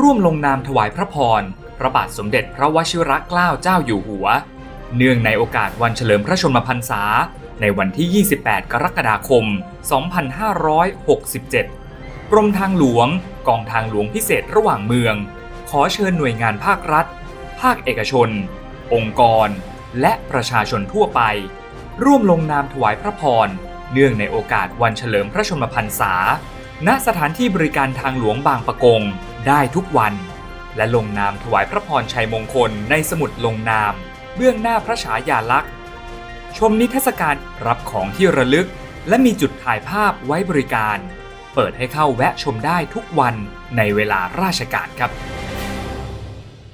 ร่วมลงนามถวายพระพร พระบาทสมเด็จพระวชิรเกล้าเจ้าอยู่หัว เนื่องในโอกาสวันเฉลิมพระชนมพรรษา ในวันที่ 28 กรกฎาคม 2567 กรมทางหลวง กองทางหลวงพิเศษระหว่างเมือง ขอเชิญหน่วยงานภาครัฐ ภาคเอกชน องค์กร และประชาชนทั่วไป ร่วมลงนามถวายพระพร เนื่องในโอกาสวันเฉลิมพระชนมพรรษา ณ สถานที่บริการทางหลวงบางปะกง ได้ทุกวัน และลงนามถวายพระพรชัยมงคลในสมุดลงนาม เบื้องหน้าพระฉายาลักษณ์ ชมนิทรรศการรับของที่ระลึก และมีจุดถ่ายภาพไว้บริการ เปิดให้เข้าแวะชมได้ทุกวันในเวลาราชการครับ